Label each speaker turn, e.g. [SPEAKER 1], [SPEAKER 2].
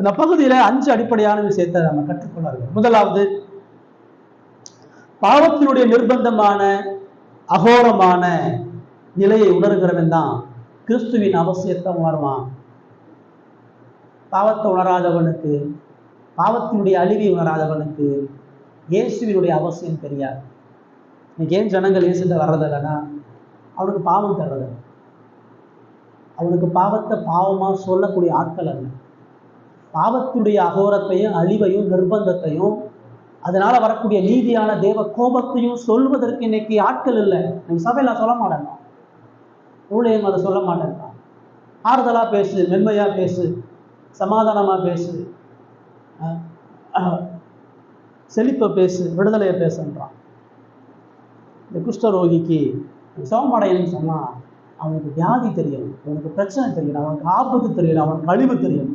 [SPEAKER 1] இந்த பகுதியில அஞ்சு அடிப்படையான விஷயத்தை நம்ம கற்றுக்கொள்ளார்கள் முதலாவது பாவத்தினுடைய நிர்பந்தமான அகோரமான நிலையை உணர்கிறவன் தான் கிறிஸ்துவின் அவசியத்தை உணர்வான். பாவத்தை உணராதவனுக்கு பாவத்தினுடைய அழிவை உணராதவனுக்கு இயேசுவினுடைய அவசியம் தெரியாது. இன்னைக்கு ஏன் ஜனங்கள் இயேசுட்ட வர்றதில்லைன்னா அவனுக்கு பாவம் தர்றதில்லை அவனுக்கு பாவத்தை பாவமாக சொல்லக்கூடிய ஆட்கள் அல்ல. பாவத்துடைய அகோரத்தையும் அழிவையும் நிர்பந்தத்தையும் அதனால வரக்கூடிய நீதியான தேவ கோபத்தையும் சொல்வதற்கு இன்னைக்கு ஆட்கள் இல்லை. நம்ம சபையில சொல்ல மாட்டேன் ஊழியம் அதை சொல்ல மாட்டேன் ஆறுதலா பேசு மென்மையா பேசு சமாதானமா பேசு செழிப்பை பேசு விடுதலையை பேசுன்றான். இந்த குஷ்டரோகிக்கு சோமடையன்னு சொன்னால் அவனுக்கு வியாதி தெரியணும் அவனுக்கு பிரச்சனை தெரியணும் அவனுக்கு ஆபத்து தெரியும் அவனுக்கு அழிவு தெரியும்